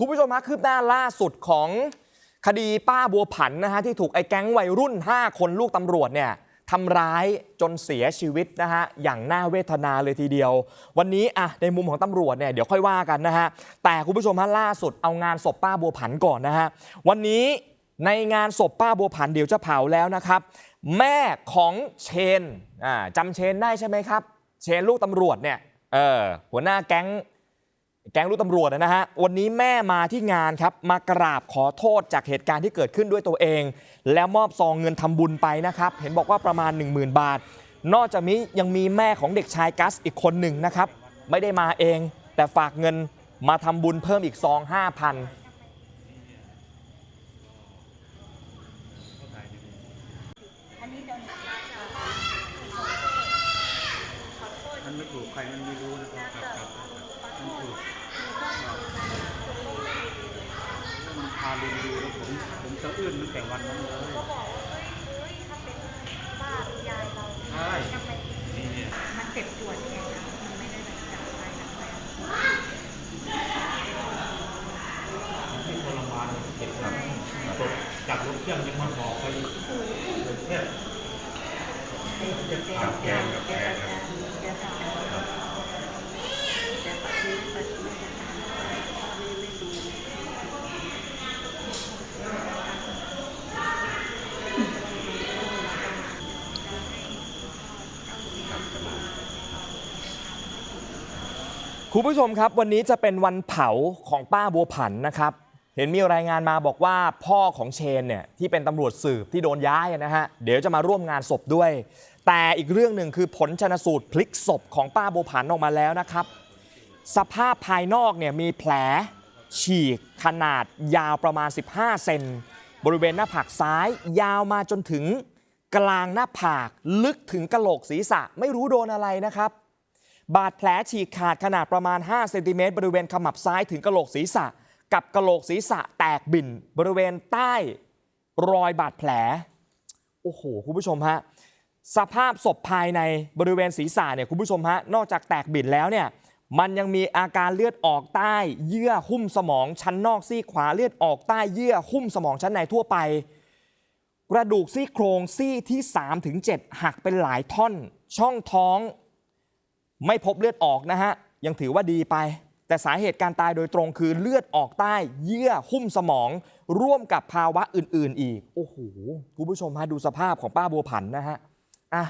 คุณผู้ชมฮะคืบหน้าล่าสุดของคดีป้าบัวผันนะฮะที่ถูกไอ้แก๊งวัยรุ่น 5 คนลูกตำรวจเนี่ยทำร้ายจนเสียชีวิตนะฮะอย่างน่าเวทนาเลยทีเดียว วันนี้อะในมุมของตำรวจเนี่ยเดี๋ยวค่อยว่ากันนะฮะแต่คุณผู้ชมฮะล่าสุดเอางานศพป้าบัวผันก่อนนะฮะวันนี้ในงานศพป้าบัวผันเดี๋ยวจะเผาแล้วนะครับ แม่ของเชนอ่าจำเชนได้ใช่ไหมครับ เชนลูกตำรวจเนี่ยเออหัวหน้าแก๊ง แก๊งลูกตำรวจนะฮะ วันนี้แม่มาที่งานครับ มากราบขอโทษจากเหตุการณ์ที่เกิดขึ้นด้วยตัวเอง แล้วมอบซองเงินทำบุญไปนะครับ เห็นบอกว่าประมาณ 10,000 บาท นอกจากนี้ยังมีแม่ของเด็กชายกัสอีกคนหนึ่งนะครับ ไม่ได้มาเอง แต่ฝากเงินมาทำบุญเพิ่มอีกซอง5,000มันไม่ถูกใครมันไม่รู้นะครับมันถูกมันพา ลุงดูแล้วผมผมสะอื้นตั้งแต่วันนั้นเลยก็บอกว่าเฮ้ยเฮ้ยถ้าเป็นป้าเป็นยายเราใช่ทำไมนี่เนี่ยมันเจ็บปวดไงนะมันไม่ได้แบบจากไปจากไปมันให้ทรมานเจ็บครับตกจากรถเครื่องยังมาบอกไปเนี่ยกับแกงกับแกงครับ แกทำแต่ปฏิปฏิไม่ไม่ดู คุณผู้ชมครับวันนี้จะเป็นวันเผาของป้าบัวผันนะครับ เห็นมีรายงานมาบอกว่าพ่อของเชนเนี่ยที่เป็นตำรวจสืบที่โดนย้ายนะฮะเดี๋ยวจะมาร่วมงานศพด้วย แต่อีกเรื่องหนึ่งคือผลชนสูตรพลิกศพของป้าบัวผันออกมาแล้วนะครับ สภาพภายนอกเนี่ยมีแผลฉีกขนาดยาวประมาณ 15 เซนบริเวณหน้าผากซ้าย ยาวมาจนถึงกลางหน้าผาก ลึกถึงกะโหลกศีรษะไม่รู้โดนอะไรนะครับ บาดแผลฉีกขาดขนาดประมาณ 5 เซนติเมตรบริเวณขมับซ้ายถึงกะโหลกศีรษะ กับกะโหลกศีรษะแตกบิ่น บริเวณใต้รอยบาดแผล โอ้โห คุณผู้ชมฮะ สภาพศพภายในบริเวณศีรษะเนี่ยคุณผู้ชมฮะ นอกจากแตกบิ่นแล้วเนี่ย มันยังมีอาการเลือดออกใต้ เยื่อหุ้มสมองชั้นนอกซี่ขวาเลือดออกใต้เยื่อหุ้มสมองชั้นในทั่วไป กระดูกซี่โครงซี่ที่3ถึง7หักเป็นหลายท่อน ช่องท้อง ไม่พบเลือดออกนะฮะ ยังถือว่าดีไป แต่สาเหตุการตายโดยตรงคือเลือดออกใต้เยื่อหุ้มสมอง ร่วมกับภาวะอื่น ๆ อีก โอ้โหคุณผู้ชมฮะดูสภาพของป้าบัวผันนะฮะอะ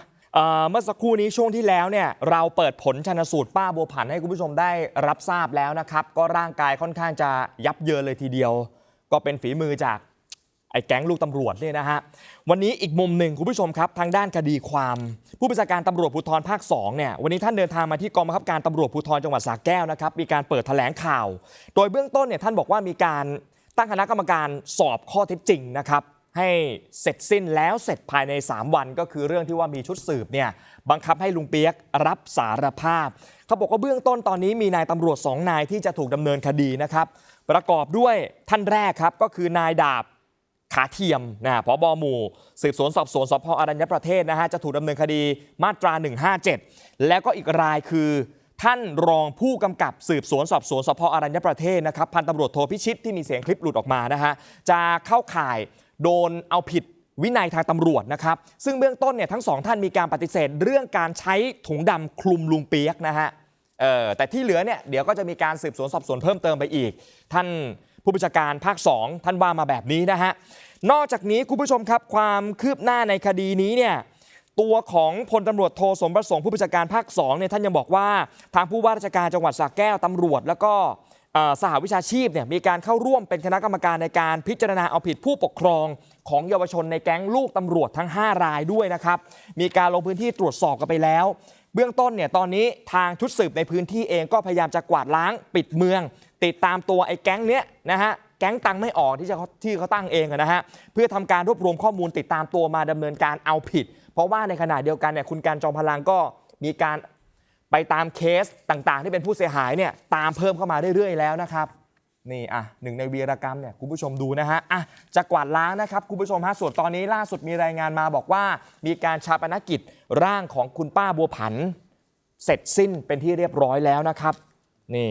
เมื่อสักครู่นี้ช่วงที่แล้วเนี่ยเราเปิดผลชนสูตรป้าบัวผันให้คุณผู้ชมได้รับทราบแล้วนะครับ ก็ร่างกายค่อนข้างจะยับเยินเลยทีเดียว ก็เป็นฝีมือจาก ไอ้แก๊งลูกตำรวจเนี่ยนะฮะ วันนี้อีกมุมหนึ่งคุณผู้ชมครับ ทางด้านคดีความ ผู้บัญชาการตำรวจภูธรภาค2เนี่ยวันนี้ท่านเดินทางมาที่กองบังคับการตำรวจภูธรจังหวัดสระแก้วนะครับมีการเปิดแถลงข่าว โดยเบื้องต้นเนี่ยท่านบอกว่ามีการตั้งคณะกรรมการสอบข้อเท็จจริงนะครับให้เสร็จสิ้นแล้วเสร็จภายใน 3 วันก็คือเรื่องที่ว่ามีชุดสืบเนี่ยบังคับให้ลุงเปียกรับสารภาพเขาบอกว่าเบื้องต้นตอนนี้มีนายตำรวจสองนายที่จะถูกดำเนินคดีนะครับประกอบด้วยท่านแรกครับก็คือนายดาบ ขาเทียมนะพบหมู่ สืบสวนสอบสวนสพอรัญญประเทศนะฮะจะถูกดำเนินคดีมาตรา 157 แล้วก็อีกรายคือท่านรองผู้กำกับสืบสวนสอบสวนสพอรัญญประเทศนะครับพันตำรวจโทพิชิตที่มีเสียงคลิปหลุดออกมานะฮะจะเข้าข่ายโดนเอาผิดวินัยทางตำรวจนะครับ ซึ่งเบื้องต้นเนี่ยทั้งสองท่านมีการปฏิเสธ เรื่องการใช้ถุงดำคลุมลุงเปียกนะฮะเออแต่ที่เหลือเนี่ยเดี๋ยวก็จะมีการสืบสวนสอบสวนเพิ่มเติมไปอีก ท่าน ผู้บัญชาการภาค 2 ท่านว่ามาแบบนี้นะฮะ นอกจากนี้คุณผู้ชมครับความคืบหน้าในคดีนี้เนี่ยตัวของพลตำรวจโทสมประสงค์ผู้บัญชาการภาค2เนี่ยท่านยังบอกว่า ทางผู้ว่าราชการจังหวัดสระแก้วตำรวจ แล้วก็สหวิชาชีพเนี่ยมีการเข้าร่วมเป็นคณะกรรมการในการพิจารณาเอาผิดผู้ปกครองของเยาวชนในแก๊งลูกตำรวจทั้ง 5 รายด้วยนะครับ มีการลงพื้นที่ตรวจสอบกันไปแล้ว เบื้องต้นเนี่ยตอนนี้ทางชุดสืบในพื้นที่เองก็พยายามจะกวาดล้างปิดเมือง ติดตามตัวไอ้แก๊งเนี้ยนะฮะแก๊งตังไม่ออกที่จะที่เขาตั้งเองนะฮะเพื่อทำการรวบรวมข้อมูลติดตามตัวมาดำเนินการเอาผิด เพราะว่าในขณะเดียวกันเนี่ยคุณการจอมพลังก็มีการไปตามเคสต่างๆ ที่เป็นผู้เสียหายเนี่ยตามเพิ่มเข้ามาเรื่อยๆแล้วนะครับ นี่อะหนึ่งในวีรกรรมเนี่ยคุณผู้ชมดูนะฮะอะจะกวาดล้างนะครับคุณผู้ชมฮะส่วนตอนนี้ล่าสุดมีรายงานมาบอกว่า มีการชาปนกิจร่างของคุณป้าบัวผัน เสร็จสิ้นเป็นที่เรียบร้อยแล้วนะครับ นี่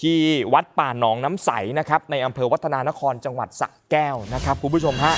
ที่วัดป่าหนองน้ำใสนะครับในอำเภอวัฒนานครจังหวัดสระแก้วนะครับคุณผู้ชมฮะ